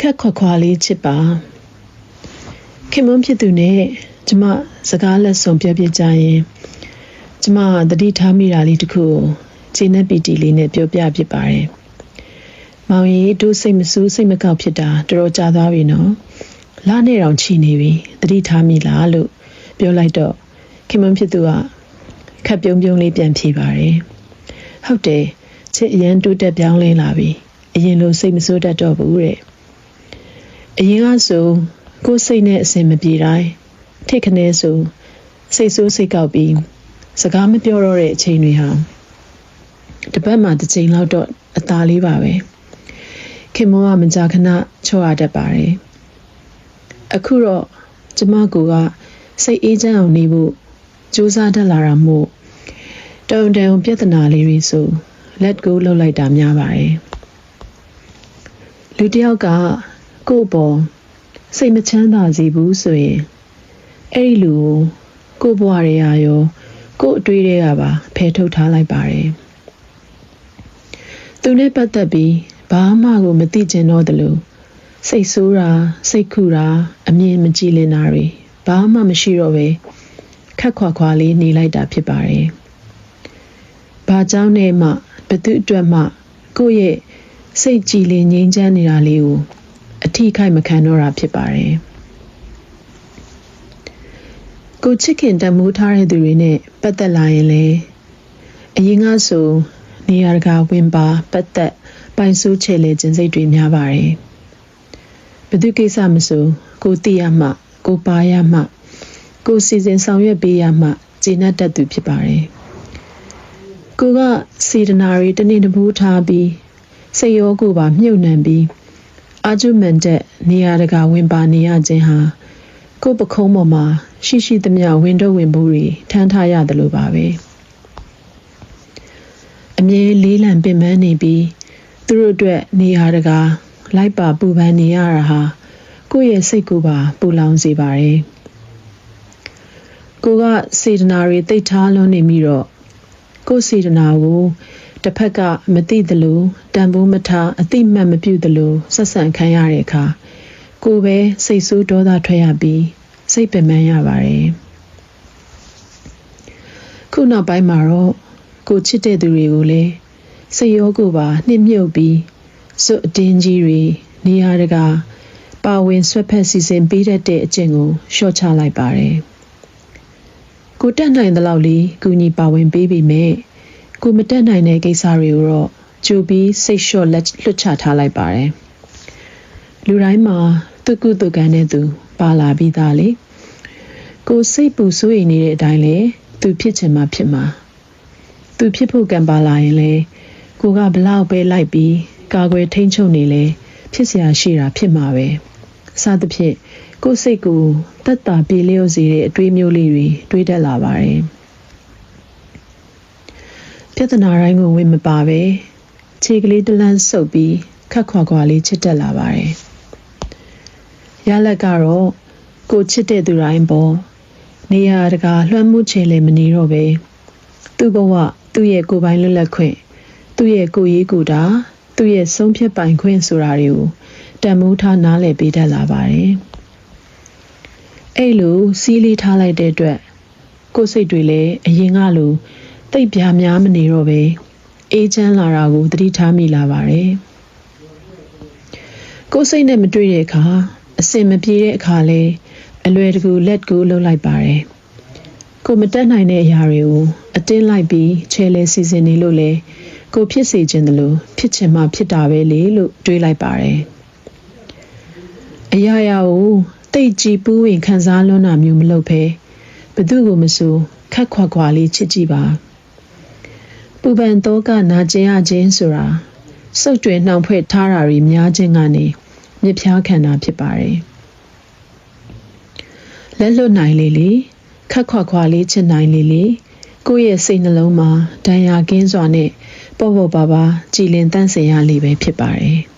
ခက်ခွာခွာလေးချစ်ပါခင်မွန်းဖြစ်သူနဲ့ကျမစကားလက်ဆောင်ပြောပြကြရင်ကျမသတိထားမိတာလေးတစ်ခုကိုခြေနဲ့ပီတီလေးနဲ့ပြောပြဖြစ်ပါတယ်မောင်ကြီးတို့စိတ်မဆူးစိတ်မကောက်ဖြစ်တာတော်တော်ကြာသွားပြီနော်လာနေတော့ချီနေပြီသတိထားမိလားလို့ပြောလိုက်တော့ခင်မွန်းဖြစ်သူကခက်ပြုံးပြုံးလေးပြန်ဖြေပါတယ်ဟုတ်တယ်ချစ်အရန်တိုးတက်ပြောင်းလဲလာပြီအရင်လိုစိတ်မဆိုးတတ်တော့ဘူးတဲ့ အရင်ကဆိုကိုယ်စိတ်နဲ့အစင်မပြေတိုင်းထိတ်ခနဲဆိုစိတ်ဆိုးစိတ်ကောက်ပြီးစကားမပြောတော့တဲ့အချိန်တွေဟာတပတ်မှတစ်ချိန်လောက်တော့အသာလေးပါပဲခင်မောကမကြာခဏချော့ရတတ်ပါတယ်အခုတော့ကျမကူကစိတ်အေးချမ်းအောင်နေဖို့ကြိုးစားတတ်လာတာမို့တုံတုံပြဿနာလေးတွေဆို let go လုပ်လိုက်တာများပါတယ်လူတစ်ယောက်က ကိုယ့်ပေါ်စိတ်မချမ်းသာစေဘူးဆိုရင်အဲ့ဒီလူကိုကိုယ့်ဘဝရေရာရော ကိုယ့်အတွေးတွေကပါဖယ်ထုတ်ထားလိုက်ပါတယ်သူနဲ့ပတ်သက်ပြီးဘာမှကိုမသိကျင်တော့တယ်လို့စိတ်ဆိုးတာစိတ်ခုတာအမြင်မကြည်လင်တာတွေဘာမှမရှိတော့ပဲခက်ခွာခွာလေးနေလိုက်တာဖြစ်ပါတယ်။ဘာကြောင့်နဲ့မှဘသူအတွက်မှကိုယ့်ရဲ့စိတ်ကြည်လင်ငြိမ်းချမ်းနေတာလေးကို အထီးခိုက်မခံတော့တာဖြစ်ပါတယ်ကိုချစ်ခင်တမိုးထားတဲ့သူတွေနဲ့ပတ်သက်လာရင်လေအရင်ကဆိုနေရာတကာဝင်ပါပတ်သက်ပိုင်ဆိုးချေလေခြင်းစိတ်တွေများပါတယ်ဘယ်သူကိစ္စမဆိုကိုသိရမှကိုပါရမှကိုစီစဉ်ဆောင်ရွက်ပေးရမှကျေနပ်တတ်သူဖြစ်ပါတယ်ကိုကစေတနာတွေတနေ့တပိုးထားပြီးစိတ်ရောကိုယ်ပါမြုပ်နှံပြီး အာဂျူမန်တဲ့နေရာတကာဝင်ပါနေရခြင်းဟာကိုယ်ပခုံးပေါ်မှာရှိရှိသမျှဝင်တော့ဝင်ဖို့တွေထမ်းထားရတယ်လို့ပါပဲအမြဲလေးလံပင်ပန်းနေပြီးသူတို့အတွက်နေရာတကာလိုက်ပါပူပန်နေရတာဟာကိုယ့်ရဲ့စိတ်ကိုပါပူလောင်စေပါတယ်ကိုကစေတနာတွေတိတ်ထားလွန်းနေပြီးတော့ကိုယ်စေတနာကို တစ်ဖက်ကမသိသလိုတန်ဖိုးမထားအတိမတ်မပြုသလိုဆက်ဆံခံရတဲ့အခါကိုပဲစိတ်ဆိုးဒေါသထွက်ရပြီးစိတ်ပင်ပန်းရပါတယ်ခုနောက်ပိုင်းမှာတော့ကိုချစ်တဲ့သူတွေကိုလည်းစိတ်ရောကိုပါနှိမ့်မြုပ်ပြီးစွတ်အတင်းကြီးတွေနေရာတကာပါဝင်ဆွတ်ဖက်စီစဉ်ပေးတတ်တဲ့အကျင့်ကိုလျှော့ချလိုက်ပါတယ်ကိုတက်နိုင်သလောက်လေးကူညီပါဝင်ပေးပြီးမြဲ ကိုမတက်နိုင်တဲ့ကိစ္စတွေကိုတော့ကြိုပြီးစိတ်လျှော့လက်လွတ်ချထားလိုက်ပါတယ်လူတိုင်းမှာသူကုသူကန်တဲ့သူပါလာပြီးသားလေကိုစိတ်ပူဆိုးရင်နေတဲ့အတိုင်းလေသူဖြစ်ချင်မှဖြစ်မှာသူဖြစ်ဖို့ကံပါလာရင်လေကိုကဘလောက်ပဲလိုက်ပြီးကာကွယ်ထိန်းချုပ်နေလေဖြစ်เสียရှိတာဖြစ်မှာပဲစသဖြင့်ကိုစိတ်ကိုတက်တာပြေလျော့စေတဲ့အတွေးမျိုးလေးတွေတွေးတတ်လာပါတယ် ပြဿနာတိုင်းကိုဝင်မပါပဲခြေကလေးတလန်းဆုပ်ပြီးခက်ခွာခွာလေးချစ်တက်လာပါတယ်ရလက်ကတော့ကိုချစ်တဲ့သူတိုင်းပေါ်နေရာတကာလွှမ်းမှုချေလေမနေတော့ပဲသူ့ဘဝသူ့ရဲ့ကိုယ်ပိုင်လွတ်လပ်ခွင့်သူ့ရဲ့ကိုယ်ရေးကိုယ်တာသူ့ရဲ့ဆုံးဖြတ်ပိုင်ခွင့်ဆိုတာတွေကိုတန်မိုးထားနားလည်ပေးတတ်လာပါတယ်အဲ့လိုစီးလေးထားလိုက်တဲ့အတွက်ကိုယ်စိတ်တွေလည်းအရင်ကလို တိတ်ပြားများမနေတော့ပဲအေးချမ်းလာတာကိုသတိထားမိလာပါတယ်ကိုယ်စိတ်နဲ့မတွေ့တဲ့အခါအစင်မပြေတဲ့အခါလဲအလွယ်တကူလက်ကူလှုပ်လိုက်ပါတယ်ကိုမတက်နိုင်တဲ့အရာတွေကိုအတင်းလိုက်ပြီးချဲလဲစီစဉ်နေလို့လေကိုဖြစ်စေခြင်းတလို့ဖြစ်ချင်မှဖြစ်တာပဲလေလို့တွေးလိုက်ပါတယ်အရာရာကိုတိတ်ကြည်ပူးဝင်ခံစားလွန်းတာမျိုးမလုပ်ဘဲဘသူကိုမဆိုခက်ခွာခွာလေးချစ်ကြည့်ပါ ပူပန်တော့ကနာကျင်ရခြင်းဆိုတာစုပ်တွေနှောင်ဖွဲ့ထားတာတွေများခြင်းကနေမြစ်ဖျားခံတာဖြစ်ပါတယ်လက်လွတ်နိုင်လေလေခက်ခွာခွာလေးချစ်နိုင်လေလေကိုယ့်ရဲ့စိတ်နှလုံးမှာဒဏ်ရာကင်းစွာနဲ့ပေါ့ပေါ့ပါပါကြည်လင်တန့်စင်ရလေပဲဖြစ်ပါတယ်